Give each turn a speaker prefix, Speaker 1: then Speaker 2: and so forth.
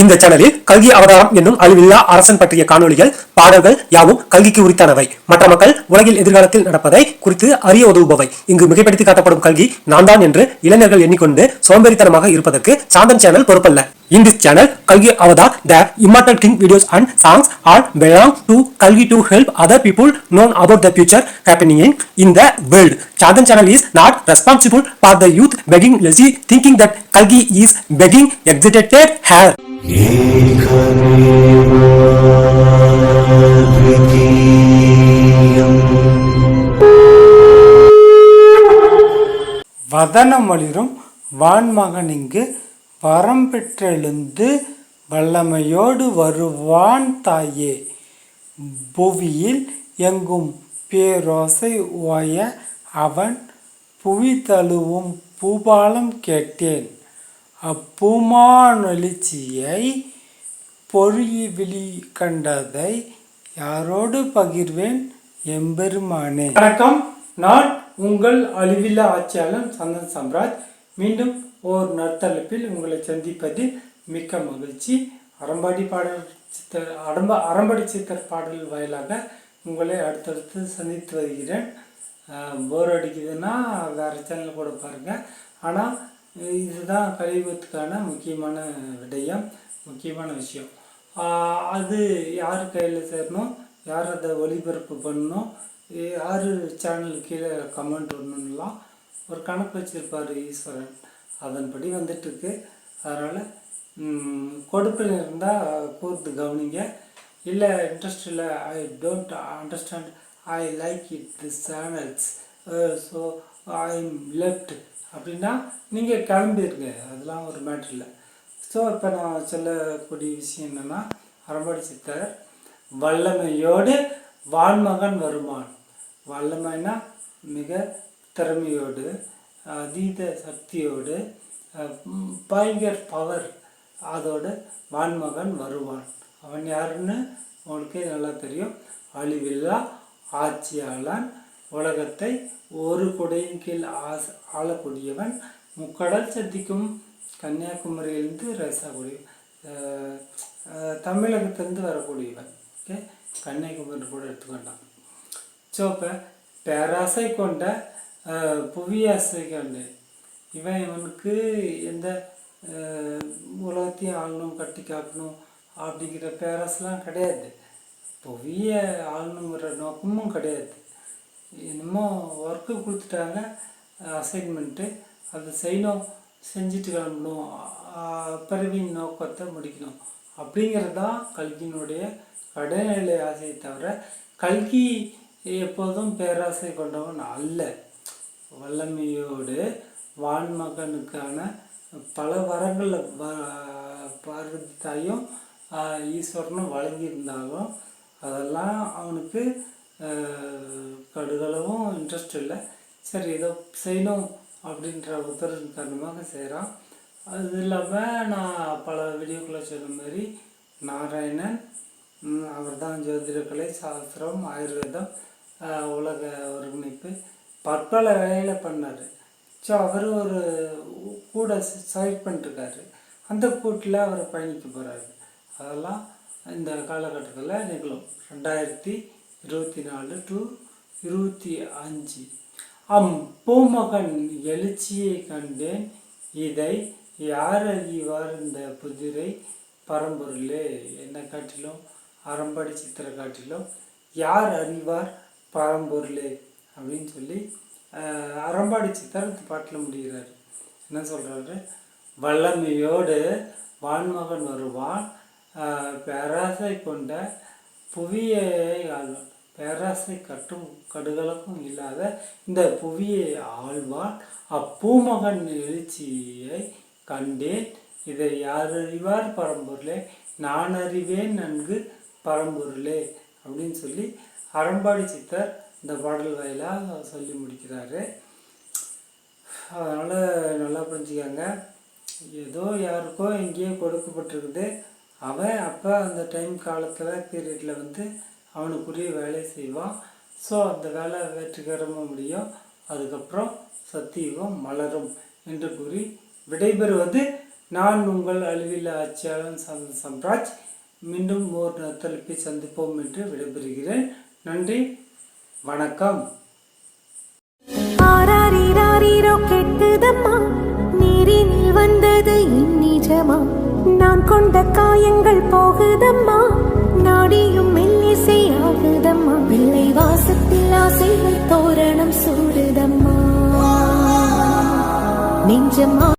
Speaker 1: இந்த சேனலில் கல்கி அவதாரம் என்னும் அழிவில்லா அரசன் பற்றிய காணொளிகள் பாடல்கள் யாவும் கல்கிக்கு உரித்தானவை மற்ற மக்கள் உலகில் எதிர்காலத்தில் நடப்பதை குறித்து அறிய உதவுபவை இங்கு மிகைப்படுத்தி காட்டப்படும் கல்கி நான் தான் என்று இளைஞர்கள் எண்ணிக்கொண்டு சோம்பேறித்தனமாக இருப்பதற்கு சாந்தன் சேனல் பொறுப்பல்ல In this channel, Kalgi Avada, the immortal king videos and songs are belong to Kalgi to help other people known about the future happening in the world. Chandan channel is not responsible for the youth begging lazy thinking that Kalgi is begging exaggerated hair.
Speaker 2: வதனமொளிரும் வான்மகனிங்கு வரம் பெற்றெழுந்து வல்லமையோடு வருவான் தாயே. புவியில் எங்கும் பேரோசை ஓய அவன் புவி தழுவும் பூபாலம் கேட்டேன். அப்பூமானொளிச்சியை பொறி விழி கண்டதை யாரோடு பகிர்வேன் எம்பெருமானே? வணக்கம். நான் உங்கள் அழிவில்லா ஆட்சியாளர் சந்தன் சம்ராஜ். மீண்டும் ஓர் நற்தலைப்பில் உங்களை சந்திப்பதில் மிக்க மகிழ்ச்சி. அறம்பாடி பாடல் சித்தர் அடம்ப அறம்படி சித்தர் பாடல் வாயிலாக உங்களை அடுத்தடுத்து சந்தித்து வருகிறேன். போர் அடிக்குதுன்னா வேறு சேனல் கூட பாருங்கள் ஆனால் இதுதான் கழிவுக்கான முக்கியமான விடயம் முக்கியமான விஷயம். அது யார் கையில் சேரணும்? யார் அதை ஒளிபரப்பு பண்ணணும்? யார் சேனல் கீழே கமெண்ட் பண்ணணும்லாம் ஒரு கணக்கு வச்சுருப்பார் ஈஸ்வரன். அதன்படி வந்துட்டுருக்கு. அதனால் கொடுப்பில் இருந்தால் கூர்ந்து கவனிங்க. இல்லை இன்ட்ரெஸ்ட் இல்லை I don't understand I like it the channels so I'm left அப்படின்னா நீங்கள் கிளம்பிருங்க. அதெல்லாம் ஒரு மேட்ரு இல்லை. ஸோ இப்போ நான் சொல்லக்கூடிய விஷயம் என்னென்னா அறம்பாடி சித்தர் வல்லமையோடு வான்மகன் வருமான். வல்லமைனா மிக திறமையோடு அதீத சக்தியோடு அஹ், பயங்கர பவர் அதோடு வான்மகன் வருவான். அவன் யாருன்னு உனக்கே நல்லா தெரியும். அழிவில்லா ஆட்சியாளன் உலகத்தை ஒரு கொடையின் கீழ் ஆச ஆளக்கூடியவன் முக்கடல் சக்திக்கும் கன்னியாகுமரியிலிருந்து ரேசாகுடி தமிழகத்திலிருந்து வரக்கூடியவன். ஓகே? கன்னியாகுமரி கூட எடுத்துக்கொண்டான் ஸோ இப்போ பேராசை கொண்ட புவியாசை கொண்டு இவன் இவனுக்கு எந்த உலகத்தையும் ஆளணும் கட்டி காக்கணும் அப்படிங்கிற பேராசெலாம் கிடையாது. புவிய ஆளணுங்கிற நோக்கமும் கிடையாது. என்னமோ ஒர்க்கு கொடுத்துட்டாங்க அசைன்மெண்ட்டு அதை செய்யணும் செஞ்சுட்டு கிளம்பணும் அஹ், பிறவியின் நோக்கத்தை முடிக்கணும். அப்படிங்கிறது தான் கல்கியினுடைய கடைநிலை ஆசையை தவிர கல்கி எப்போதும் பேராசை கொண்டவன் அல்ல. வல்லமையோடு வான்மகனுக்கான பல வரங்களை வ- பார்வதி தாயும் ஈஸ்வரனும் வழங்கியிருந்தாலும் அதெல்லாம் அவனுக்கு கடுகளவும் இன்ட்ரெஸ்ட் இல்லை. சரி ஏதோ செய்யணும் அப்படின்ற உத்தரவின் காரணமாக செய்கிறான் அது இல்லாமல் நான் பல வீடியோக்களை சொன்ன மாதிரி நாராயணன் அவர் தான் ஜோதிடக்கலை சாஸ்திரம் ஆயுர்வேதம் உலக ஒருங்கிணைப்பு. பற்பல வேலை பண்ணார். ஸோ அவர் ஒரு கூட சைட் பண்ணிட்டுருக்காரு. அந்த கூட்டில் அவர் பயணிக்க போகிறாரு அதெல்லாம் இந்த காலகட்டத்தில் நிகழும். ரெண்டாயிரத்தி இருபத்தி நாலு டு இருபத்தி அஞ்சு. அம் பூமகன் எழுச்சியை கண்டேன். இதை யார் அறிவார் இந்த புதிரை பரம்பொருளே? என்னை காட்டிலும் அறம்படி சித்திரை காட்டிலும் யார் அறிவார் பரம்பொருளே? அப்படின்னு சொல்லி அறம்பாடி சித்தர் பாட்டில் முடிகிறார். என்ன சொல்கிறாரு வல்லமையோடு வான்மகன் வருவான். பேராசை கொண்ட புவியை ஆழ்வார் பேராசை கட்டும் கடுகளுக்கும் இல்லாத இந்த புவியை ஆழ்வார் அப்பூமகன் எழுச்சியை கண்டேன். இதை யார் அறிவார் பரம்பொருளே? நான் அறிவேன் நன்கு பரம்பொருளே அப்படின்னு சொல்லி அறம்பாடி சித்தர் இந்த பாடல் வாயிலாக சொல்லி முடிக்கிறாரு. அதனால் நல்லா புரிஞ்சுக்காங்க. ஏதோ யாருக்கோ எங்கேயோ கொடுக்கப்பட்டிருக்குது. அவன் அப்போ அந்த டைம் காலத்தில் பீரியடில் வந்து அவனுக்குரிய வேலையை செய்வான். ஸோ அந்த வேலை வெற்றிகரமாக முடியும். அதுக்கப்புறம் சத்தியுகம் மலரும் என்று கூறி விடைபெறுவது நான் உங்கள் அழிவில் ஆட்சியாளன் சந்த சம்ராஜ். மீண்டும் ஒரு தலைப்பை சந்திப்போம் என்று விடைபெறுகிறேன். நன்றி வணக்கம்.
Speaker 3: ஆராரிராரிரோ நீரினில் வந்தது இந்நிஜமா? நான் கொண்ட காயங்கள் போகுதம்மா. நாடியும் மெல்லிசை ஆகுதம்மா வெள்ளை வாசத்தில் ஆசைகள் தோரணம் சூடுதம்மா. நெஞ்சம்மா